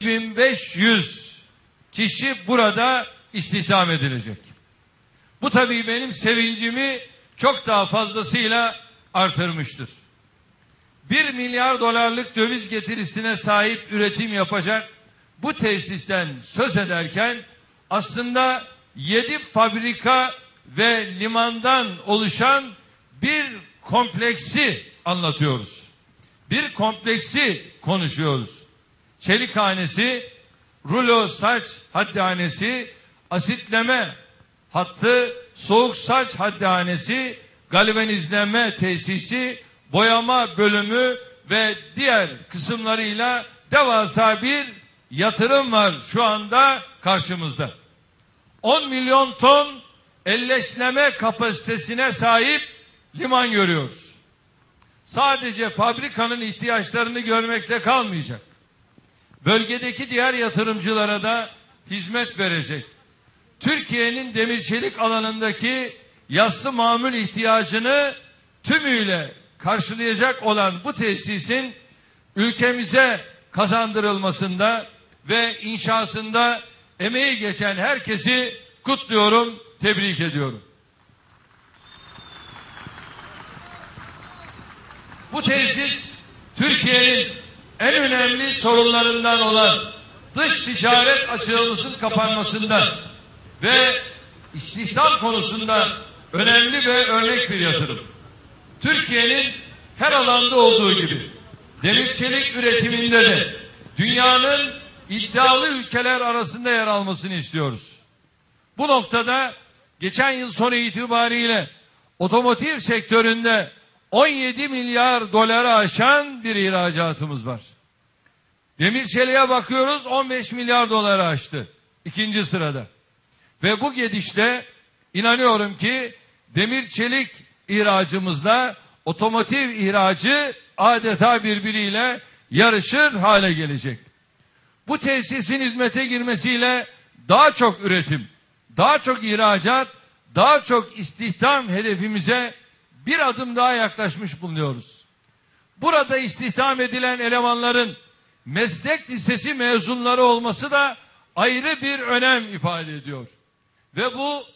1500 kişi burada istihdam edilecek. Bu tabii benim sevincimi çok daha fazlasıyla artırmıştır. 1 milyar dolarlık döviz getirisine sahip üretim yapacak bu tesisten söz ederken aslında 7 fabrika ve limandan oluşan bir kompleksi anlatıyoruz. Bir kompleksi konuşuyoruz. Çelikhanesi, rulo saç haddihanesi, asitleme hattı, soğuk saç haddihanesi, galvanizleme tesisi, boyama bölümü ve diğer kısımlarıyla devasa bir yatırım var şu anda karşımızda. 10 milyon ton elleşleme kapasitesine sahip liman görüyoruz. Sadece fabrikanın ihtiyaçlarını görmekle kalmayacak. Bölgedeki diğer yatırımcılara da hizmet verecek. Türkiye'nin demir çelik alanındaki yassı mamul ihtiyacını tümüyle karşılayacak olan bu tesisin ülkemize kazandırılmasında ve inşasında emeği geçen herkesi kutluyorum, tebrik ediyorum. Bu tesis Türkiye'nin en önemli sorunlarından olan dış ticaret açığımızın kapanmasında ve istihdam konusunda önemli ve örnek bir yatırım. Türkiye'nin her alanda olduğu gibi demir çelik üretiminde de dünyanın iddialı ülkeler arasında yer almasını istiyoruz. Bu noktada geçen yıl sonu itibariyle otomotiv sektöründe 17 milyar dolara aşan bir ihracatımız var. Demir çeliğe bakıyoruz 15 milyar dolara aştı. ikinci sırada. Ve bu gidişte inanıyorum ki demir çelik ihracımızla otomotiv ihracı adeta birbiriyle yarışır hale gelecek. Bu tesisin hizmete girmesiyle daha çok üretim, daha çok ihracat, daha çok istihdam hedefimize bir adım daha yaklaşmış bulunuyoruz. Burada istihdam edilen elemanların meslek lisesi mezunları olması da ayrı bir önem ifade ediyor. Ve bu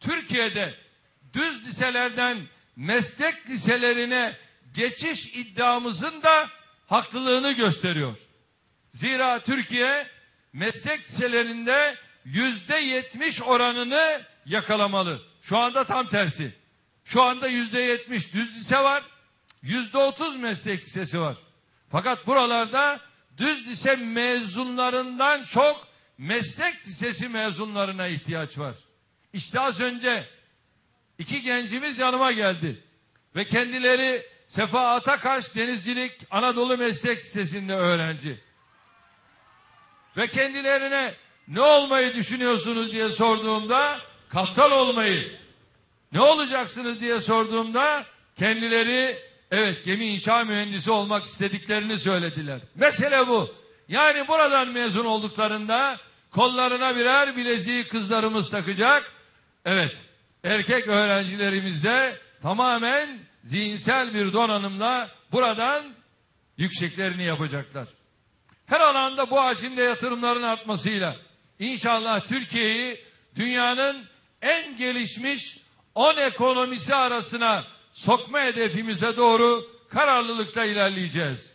Türkiye'de düz liselerden meslek liselerine geçiş iddiamızın da haklılığını gösteriyor. Zira Türkiye meslek liselerinde yüzde yetmiş oranını yakalamalı. Şu anda tam tersi. Şu anda yüzde yetmiş düz lise var. Yüzde otuz meslek lisesi var. Fakat buralarda düz lise mezunlarından çok meslek lisesi mezunlarına ihtiyaç var. İşte az önce iki gencimiz yanıma geldi. Ve kendileri Sefa Atakaş Denizcilik Anadolu Meslek Lisesi'nde öğrenci. Ve kendilerine ne olmayı düşünüyorsunuz diye sorduğumda kaptan olmayı, ne olacaksınız diye sorduğumda kendileri evet gemi inşa mühendisi olmak istediklerini söylediler. Mesele bu. Yani buradan mezun olduklarında kollarına birer bileziği kızlarımız takacak. Evet erkek öğrencilerimiz de tamamen zihinsel bir donanımla buradan yükseklerini yapacaklar. Her alanda bu hacimde yatırımların artmasıyla inşallah Türkiye'yi dünyanın en gelişmiş 10 ekonomisi arasına sokma hedefimize doğru kararlılıkla ilerleyeceğiz.